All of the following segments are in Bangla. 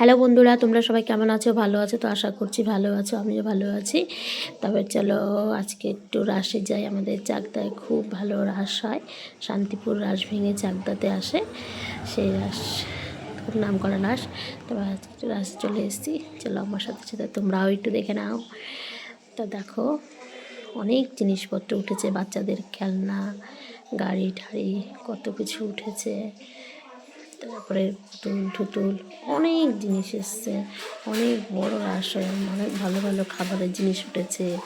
হ্যালো বন্ধুরা, তোমরা সবাই কেমন আছো? ভালো আছো তো? আশা করছি ভালো আছো, আমিও ভালো আছি। তবে চলো, আজকে একটু রাসে যাই। আমাদের চাকদায় খুব ভালো রাস হয়। শান্তিপুর রাস ভেঙে চাকদাতে আসে। সেই রাস খুব নাম করা রাস তবে আজকে রাসে চলে এসেছি। চলো, আমার সাথে সাথে তোমরাও একটু দেখে নাও। তো দেখো, অনেক জিনিসপত্র উঠেছে। বাচ্চাদের খেলনা গাড়ি ঠাড়ি কত কিছু উঠেছে। তারপরে পুতুল টুতুল অনেক জিনিস এসছে। অনেক বড় আসন অনেক ভালো ভালো খাবারের জিনিস উঠেছে।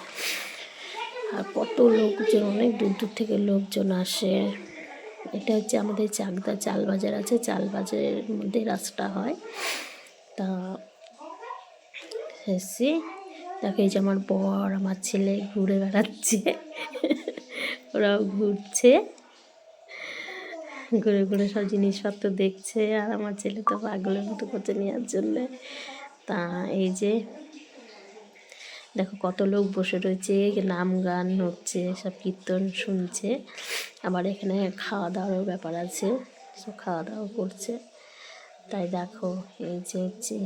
আর কত লোকজন, অনেক দূর দূর থেকে লোকজন আসে। এটা হচ্ছে আমাদের চাকদা চাল বাজার আছে, চাল বাজারের মধ্যে রাস্তা হয়। তা এসছি। তাকে যে আমার বর, আমার ছেলে ঘুরে বেড়াচ্ছে। ওরাও ঘুরছে। ঘুরে ঘুরে সব জিনিসপত্র দেখছে, আর আমার ছেলে তো পাগলের মতো করছে নেওয়ার জন্যে। তা এই যে, দেখো কত লোক বসে রয়েছে নাম গান হচ্ছে, সব কীর্তন শুনছে। আবার এখানে খাওয়া দাওয়ারও ব্যাপার আছে, সব খাওয়া দাওয়া করছে। তাই দেখো, এই যে হচ্ছে,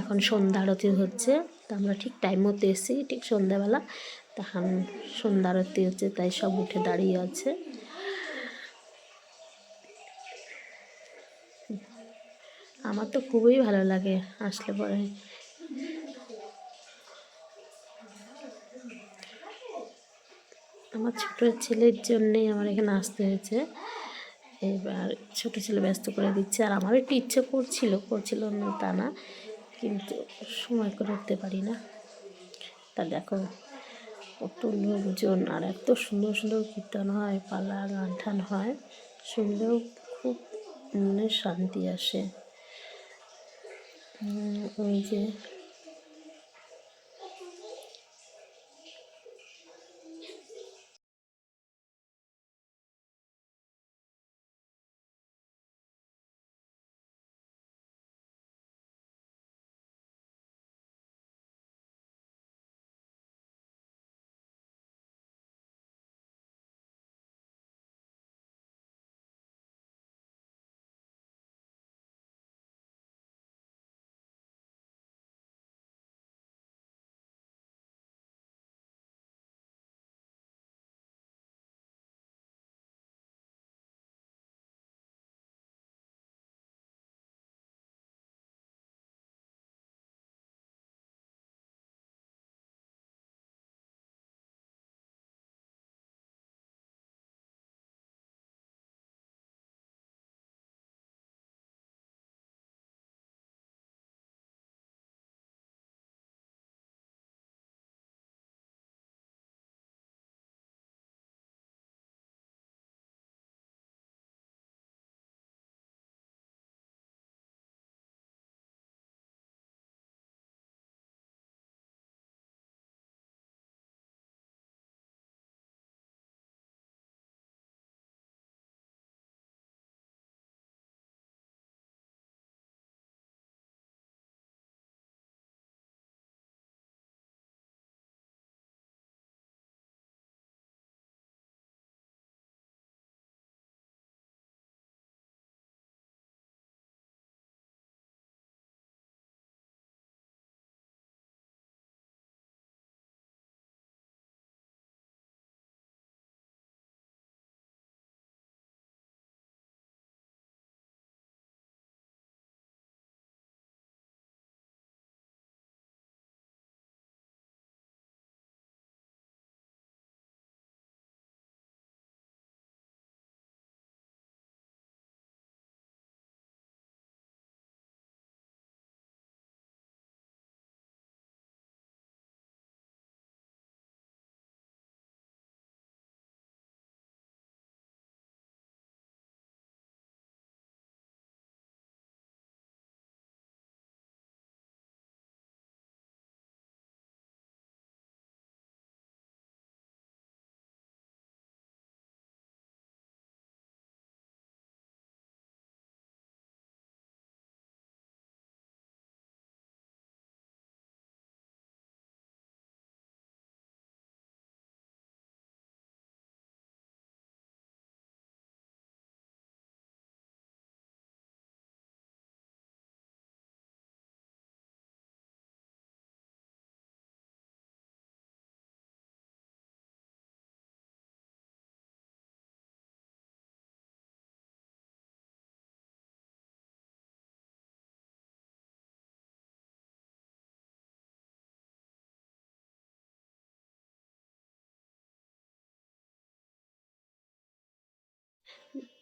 এখন সন্ধ্যা আরতি হচ্ছে, তা আমরা ঠিক টাইম মতো এসেছি, ঠিক সন্ধ্যাবেলা। তখন সন্ধ্যা আরতি হচ্ছে, তাই সব উঠে দাঁড়িয়ে আছে। আমার তো খুবই ভালো লাগে আসলে পরে। আমার ছোট ছেলের জন্যেই আমার এখানে আসতে হয়েছে। এবার ছোট ছেলে ব্যস্ত করে দিচ্ছে, আর আমার একটু ইচ্ছে করছিল করছিল না তা না, কিন্তু সময় করে উঠতে পারি না। তা দেখো কত লোকজন আর এত সুন্দর সুন্দর কীর্তন হয়, পালা গান টান হয়। শুনলেও খুব মনে শান্তি আসে। ওই যে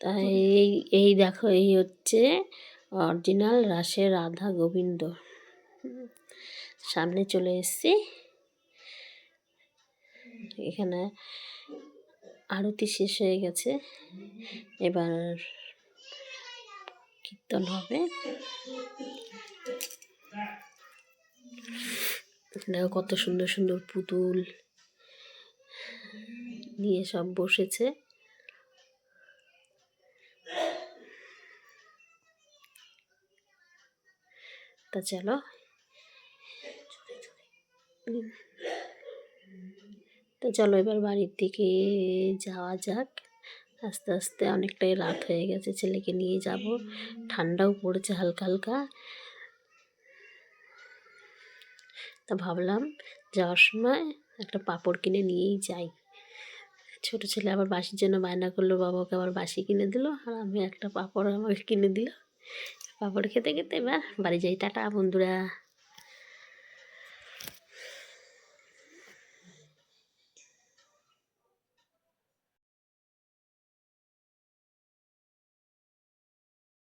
তাই এই এই দেখো, এই হচ্ছে অরিজিনাল রাসের রাধা গোবিন্দ। সামনে চলে এসেছি। এখানে আরতি শেষ হয়ে গেছে। এবার কীর্তন হবে। দেখো কত সুন্দর সুন্দর পুতুল নিয়ে সব বসেছে। তা চলো। তো চলো এবার বাড়ির দিকে যাওয়া যাক। আস্তে আস্তে অনেকটাই রাত হয়ে গেছে, ছেলেকে নিয়ে যাব। ঠান্ডাও পড়েছে হালকা হালকা। তা ভাবলাম যাওয়ার সময় একটা পাঁপড় কিনে নিয়েই যাই। ছোট ছেলে আবার বাসির জন্য বায়না করল, বাবাকে আবার বাসি কিনে দিল, আর আমি একটা পাঁপড় আমাকে কিনে দিল। পাঁপড় খেতে খেতে এবার বাড়ি যাই টাটা বন্ধুরা।